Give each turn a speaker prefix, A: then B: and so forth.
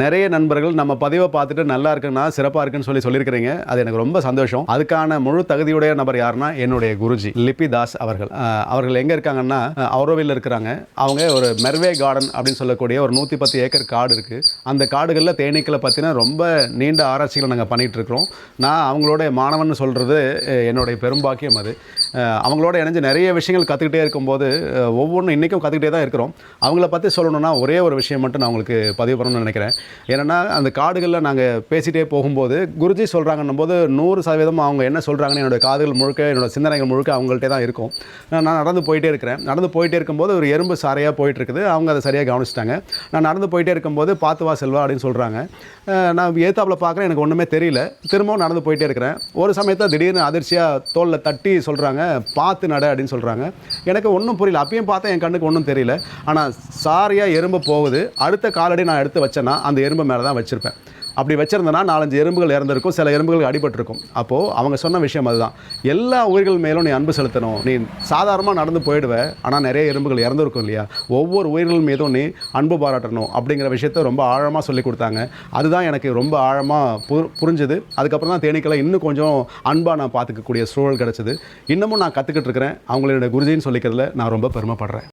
A: நிறைய நண்பர்கள் நம்ம பதிவை பார்த்துட்டு நல்லா இருக்குன்னா சிறப்பாக இருக்குன்னு சொல்லி சொல்லியிருக்கிறீங்க. அது எனக்கு ரொம்ப சந்தோஷம். அதுக்கான முழு தகுதியுடைய நபர் யாருன்னா என்னுடைய குருஜி லிபி தாஸ் அவர்கள். அவர்கள் எங்கே இருக்காங்கன்னா அவரோவில் இருக்கிறாங்க. அவங்க ஒரு மெர்வே கார்டன் அப்படின்னு சொல்லக்கூடிய ஒரு நூற்றி பத்து ஏக்கர் காடு இருக்குது அந்த காடுகளில் தேனீக்களை பற்றின ரொம்ப நீண்ட ஆராய்ச்சிகளை நாங்கள் பண்ணிகிட்ருக்குறோம் நான் அவங்களோட மாணவன் சொல்கிறது என்னுடைய பெரும்பாக்கியம் அது. அவங்களோட இணைஞ்சு நிறைய விஷயங்கள் கற்றுக்கிட்டே இருக்கும்போது ஒவ்வொன்றும் இன்றைக்கும் கற்றுக்கிட்டே தான் இருக்கிறோம். அவங்கள பற்றி சொல்லணும்னா ஒரே ஒரு விஷயம் மட்டும் நான் உங்களுக்கு பதிவு பண்ணணும்னு நினைக்கிறேன். ஏன்னா அந்த காடுகளில் நாங்கள் பேசிகிட்டே போகும்போது குருஜி சொல்கிறாங்கன்னும் போது நூறு சதவீதம் அவங்க என்ன சொல்கிறாங்கன்னு என்னோடய காதுகள் முழுக்க என்னோட சிந்தனைகள் முழுக்க அவங்கள்ட்ட தான் இருக்கும். நான் நடந்து போயிட்டே இருக்கிறேன். நடந்து போயிட்டே இருக்கும்போது ஒரு எறும்பு சாரையாக போயிட்டுருக்குது. அவங்க அதை சரியாக கவனிச்சிட்டாங்க. நான் நடந்து போயிட்டே இருக்கும்போது பார்த்து வா செல்வா அப்படின்னு சொல்கிறாங்க நான் ஏத்தாப்பில் பார்க்குறேன் எனக்கு ஒன்றுமே தெரியல. திரும்பவும் நடந்து போயிட்டே இருக்கிறேன். ஒரு சமயத்தில் திடீர்னு அதிர்ச்சியாக தோலில் தட்டி சொல்கிறாங்க பார்த்து நட அப்படின்னு சொல்கிறாங்க எனக்கு ஒன்றும் புரியல. அப்பயும் பார்த்தா என் கண்ணுக்கு ஒன்றும் தெரியல. ஆனால் சாரியாக எறும்பு போகுது. அடுத்த காலடி நான் எடுத்து வச்சேன்னா அந்த எறும்பு மேலே தான் வச்சுருப்பேன். அப்படி வச்சிருந்தேன்னா நாலஞ்சு எறும்புகள் இறந்துருக்கும் சில எறும்புகளுக்கு அடிபட்டிருக்கும். அப்போது அவங்க சொன்ன விஷயம் அதுதான். எல்லா உயிர்கள் மேலும் நீ அன்பு செலுத்தணும். நீ சாதாரணமாக நடந்து போயிடுவ ஆனால் நிறைய எறும்புகள் இறந்துருக்கும் இல்லையா? ஒவ்வொரு உயிர்கள் மீதும் நீ அன்பு பாராட்டணும் அப்படிங்கிற விஷயத்த ரொம்ப ஆழமாக சொல்லி கொடுத்தாங்க. அதுதான் எனக்கு ரொம்ப ஆழமாக பு புரிஞ்சுது. அதுக்கப்புறம் தான் தேனீக்களை இன்னும் கொஞ்சம் அன்பாக நான் பார்த்துக்கக்கூடிய சூழல் கிடச்சிது. இன்னமும் நான் கற்றுக்கிட்டு இருக்கிறேன். அவங்களோட குருஜின்னு சொல்லிக்கிறதுல நான் ரொம்ப பெருமைப்படுறேன்.